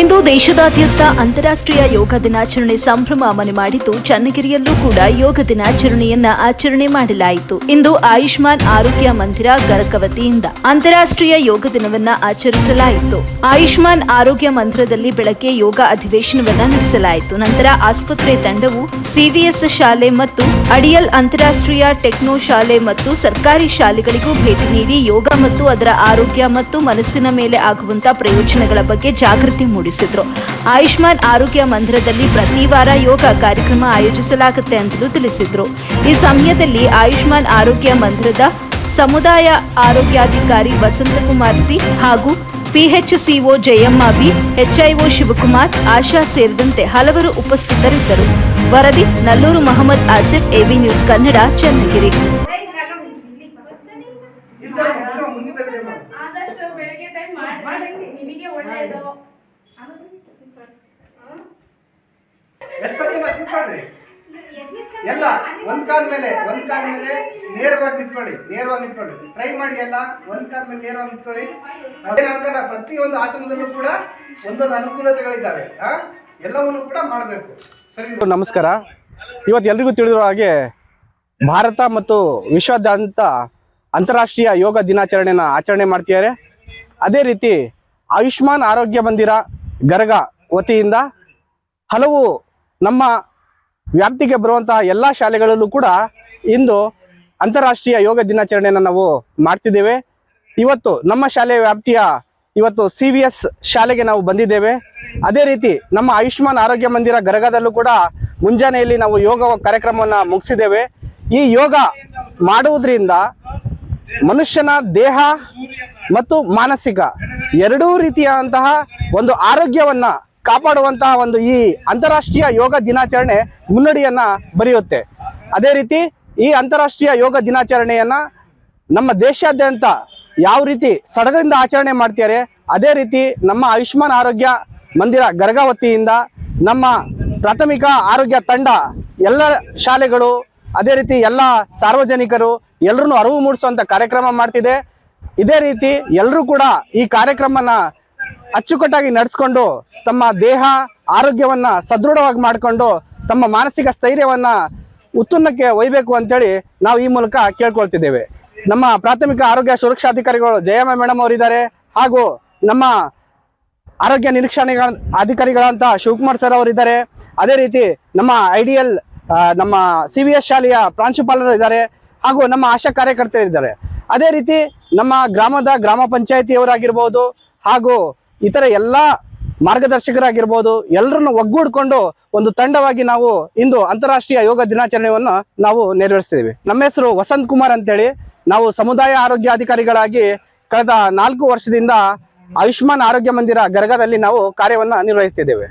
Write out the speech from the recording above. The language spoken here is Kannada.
ಇಂದು ದೇಶದಾದ್ಯಂತ ಅಂತಾರಾಷ್ಟ್ರೀಯ ಯೋಗ ದಿನಾಚರಣೆ ಸಂಭ್ರಮ ಮನೆ ಮಾಡಿದ್ದು ಚನ್ನಗಿರಿಯಲ್ಲೂ ಕೂಡ ಯೋಗ ದಿನಾಚರಣೆಯನ್ನ ಆಚರಣೆ ಮಾಡಲಾಯಿತು. ಇಂದು ಆಯುಷ್ಮಾನ್ ಆರೋಗ್ಯ ಮಂದಿರ ಗರಕ ವತಿಯಿಂದ ಅಂತಾರಾಷ್ಟ್ರೀಯ ಯೋಗ ದಿನವನ್ನ ಆಚರಿಸಲಾಯಿತು. ಆಯುಷ್ಮಾನ್ ಆರೋಗ್ಯ ಮಂದಿರದಲ್ಲಿ ಬೆಳಗ್ಗೆ ಯೋಗ ಅಧಿವೇಶನವನ್ನ ನಡೆಸಲಾಯಿತು. ನಂತರ ಆಸ್ಪತ್ರೆ ತಂಡವು ಸಿವಿಎಸ್ ಶಾಲೆ ಮತ್ತು ಅಡಿಯಲ್ ಅಂತಾರಾಷ್ಟ್ರೀಯ ಟೆಕ್ನೋ ಶಾಲೆ ಮತ್ತು ಸರ್ಕಾರಿ ಶಾಲೆಗಳಿಗೂ ಭೇಟಿ ನೀಡಿ ಯೋಗ ಮತ್ತು ಅದರ ಆರೋಗ್ಯ ಮತ್ತು ಮನಸ್ಸಿನ ಮೇಲೆ ಆಗುವಂತಹ ಪ್ರಯೋಜನಗಳ ಬಗ್ಗೆ ಜಾಗೃತಿ ಮೂಡಿಸಿದ್ರು ಆಯುಷ್ಮಾನ್ ಆರೋಗ್ಯ ಮಂದಿರದಲ್ಲಿ ಪ್ರತಿ ವಾರ ಯೋಗ ಕಾರ್ಯಕ್ರಮ ಆಯೋಜಿಸಲಾಗುತ್ತೆ ಅಂತಲೂ ತಿಳಿಸಿದ್ರು. ಈ ಸಮಯದಲ್ಲಿ ಆಯುಷ್ಮಾನ್ ಆರೋಗ್ಯ ಮಂದಿರದ ಸಮುದಾಯ ಆರೋಗ್ಯಾಧಿಕಾರಿ ವಸಂತಕುಮಾರ್ ಸಿ ಹಾಗೂ PHCO Jayamma B HIO Shivakumar Asha ಸೇರಿದಂತೆ ಹಲವರು ಉಪಸ್ಥಿತರಿದ್ದರು. ವರದಿ ನಲ್ಲೂರು ಮಹಮ್ಮದ್ ಆಸಿಫ್ ಎಬಿ ನ್ಯೂಸ್ ಕನ್ನಡ ಚನ್ನಗಿರಿ. ಇದ್ದಾರೆ ಮನುಷ್ಯ ಮುಂದಿನ ಕಡೆ ಮಾಡು. ಆದಷ್ಟು ಬೆಳಗ್ಗೆ ಟೈಮ್ ಮಾಡಿ ನಿಮಗೆ ಒಳ್ಳೆಯದು. ಎಷ್ಟ್ ಸತಿ ನಿಂತ್ಕೊಳ್ರಿ? ಎಲ್ಲ, ಒಂದ್ ಕಾಲ್ ಮೇಲೆ, ಒಂದ್ ಕಾಲ್ ಮೇಲೆ ನೇರವಾಗಿ ನಿಂತ್ಕೊಳ್ಳಿ ನೇರವಾಗಿ ನಿಂತ್ಕೊಳ್ಳಿ. ಟ್ರೈ ಮಾಡಿ ಎಲ್ಲ, ಒಂದ್ ಕಾಲ್ ಮೇಲೆ ನೇರವಾಗಿ ನಿಂತ್ಕೊಳ್ಳಿ. ಅದೇನಂತಲ್ಲ, ಪ್ರತಿಯೊಂದು ಆಸನದಲ್ಲೂ ಕೂಡ ಒಂದೊಂದು ಅನುಕೂಲತೆಗಳಿದ್ದಾವೆ ಎಲ್ಲವನ್ನು ಕೂಡ ಮಾಡಬೇಕು. ಸರಿ? ನಮಸ್ಕಾರ. ಇವತ್ತು ಎಲ್ರಿಗೂ ತಿಳಿದಿರೋ ಹಾಗೆ ಭಾರತ ಮತ್ತು ವಿಶ್ವಾದ್ಯಂತ ಅಂತಾರಾಷ್ಟ್ರೀಯ ಯೋಗ ದಿನಾಚರಣೆನ ಆಚರಣೆ ಮಾಡ್ತಿದ್ದಾರೆ. ಅದೇ ರೀತಿ ಆಯುಷ್ಮಾನ್ ಆರೋಗ್ಯ ಮಂದಿರ ಗರಗ ವತಿಯಿಂದ ಹಲವು ನಮ್ಮ ವ್ಯಾಪ್ತಿಗೆ ಬರುವಂತಹ ಎಲ್ಲ ಶಾಲೆಗಳಲ್ಲೂ ಕೂಡ ಇಂದು ಅಂತಾರಾಷ್ಟ್ರೀಯ ಯೋಗ ದಿನಾಚರಣೆಯನ್ನು ನಾವು ಮಾಡ್ತಿದ್ದೇವೆ. ಇವತ್ತು ನಮ್ಮ ಶಾಲೆಯ ವ್ಯಾಪ್ತಿಯ ಇವತ್ತು ಸಿ ವಿ ಎಸ್ ಶಾಲೆಗೆ ನಾವು ಬಂದಿದ್ದೇವೆ. ಅದೇ ರೀತಿ ನಮ್ಮ ಆಯುಷ್ಮಾನ್ ಆರೋಗ್ಯ ಮಂದಿರ ಗರಗದಲ್ಲೂ ಕೂಡ ಮುಂಜಾನೆಯಲ್ಲಿ ನಾವು ಯೋಗ ಕಾರ್ಯಕ್ರಮವನ್ನು ಮುಗಿಸಿದ್ದೇವೆ. ಈ ಯೋಗ ಮಾಡುವುದರಿಂದ ಮನುಷ್ಯನ ದೇಹ ಮತ್ತು ಮಾನಸಿಕ ಎರಡೂ ರೀತಿಯಾದಂತಹ ಒಂದು ಆರೋಗ್ಯವನ್ನ ಕಾಪಾಡುವಂತಹ ಒಂದು ಈ ಅಂತಾರಾಷ್ಟ್ರೀಯ ಯೋಗ ದಿನಾಚರಣೆ ಮುನ್ನಡಿಯನ್ನ ಬರೆಯುತ್ತೆ. ಅದೇ ರೀತಿ ಈ ಅಂತಾರಾಷ್ಟ್ರೀಯ ಯೋಗ ದಿನಾಚರಣೆಯನ್ನ ನಮ್ಮ ದೇಶಾದ್ಯಂತ ಯಾವ ರೀತಿ ಸಡಗರಿಂದ ಆಚರಣೆ ಮಾಡ್ತಾರೆ ಅದೇ ರೀತಿ ನಮ್ಮ ಆಯುಷ್ಮಾನ್ ಆರೋಗ್ಯ ಮಂದಿರ ಗರಗಾವತಿಯಿಂದ ನಮ್ಮ ಪ್ರಾಥಮಿಕ ಆರೋಗ್ಯ ತಂಡ ಎಲ್ಲ ಶಾಲೆಗಳು, ಅದೇ ರೀತಿ ಎಲ್ಲ ಸಾರ್ವಜನಿಕರು ಎಲ್ಲರನ್ನು ಅರಿವು ಮೂಡಿಸುವಂತ ಕಾರ್ಯಕ್ರಮ ಮಾಡ್ತಿದೆ. ಇದೇ ರೀತಿ ಎಲ್ಲರೂ ಕೂಡ ಈ ಕಾರ್ಯಕ್ರಮನ ಅಚ್ಚುಕಟ್ಟಾಗಿ ನಡೆಸ್ಕೊಂಡು ತಮ್ಮ ದೇಹ, ಆರೋಗ್ಯವನ್ನ ಸದೃಢವಾಗಿ ಮಾಡಿಕೊಂಡು ತಮ್ಮ ಮಾನಸಿಕ ಸ್ಥೈರ್ಯವನ್ನ ಉತ್ತುನ್ನಕ್ಕೆ ಒಯ್ಬೇಕು ಅಂತೇಳಿ ನಾವು ಈ ಮೂಲಕ ಕೇಳ್ಕೊಳ್ತಿದ್ದೇವೆ. ನಮ್ಮ ಪ್ರಾಥಮಿಕ ಆರೋಗ್ಯ ಸುರಕ್ಷಾಧಿಕಾರಿಗಳು ಜಯಮ್ಮ ಮೇಡಮ್ ಅವರಿದ್ದಾರೆ ಹಾಗೂ ನಮ್ಮ ಆರೋಗ್ಯ ನಿರೀಕ್ಷಣೆ ಅಧಿಕಾರಿಗಳಂತ ಶಿವಕುಮಾರ್ ಸರ್ ಅವರಿದ್ದಾರೆ. ಅದೇ ರೀತಿ ನಮ್ಮ ಐಡಿಯಲ್ ನಮ್ಮ ಸಿ ವಿ ಎಸ್ ಶಾಲೆಯ ಪ್ರಾಂಶುಪಾಲರು ಇದ್ದಾರೆ ಹಾಗೂ ನಮ್ಮ ಆಶಾ ಕಾರ್ಯಕರ್ತರಿದ್ದಾರೆ. ಅದೇ ರೀತಿ ನಮ್ಮ ಗ್ರಾಮದ ಗ್ರಾಮ ಪಂಚಾಯತಿಯವರಾಗಿರ್ಬೋದು ಹಾಗೂ ಇತರ ಎಲ್ಲ ಮಾರ್ಗದರ್ಶಕರಾಗಿರ್ಬೋದು ಎಲ್ಲರನ್ನು ಒಗ್ಗೂಡಿಕೊಂಡು ಒಂದು ತಂಡವಾಗಿ ನಾವು ಇಂದು ಅಂತಾರಾಷ್ಟ್ರೀಯ ಯೋಗ ದಿನಾಚರಣೆಯನ್ನು ನಾವು ನೆರವೇರಿಸ್ತಿದ್ದೀವಿ. ನಮ್ಮ ಹೆಸರು ವಸಂತ್ ಕುಮಾರ್ ಅಂತೇಳಿ. ನಾವು ಸಮುದಾಯ ಆರೋಗ್ಯ ಅಧಿಕಾರಿಗಳಾಗಿ ಕಳೆದ ನಾಲ್ಕು ವರ್ಷದಿಂದ ಆಯುಷ್ಮಾನ್ ಆರೋಗ್ಯ ಮಂದಿರ ಗರಗದಲ್ಲಿ ನಾವು ಕಾರ್ಯವನ್ನು ನಿರ್ವಹಿಸ್ತಿದ್ದೇವೆ.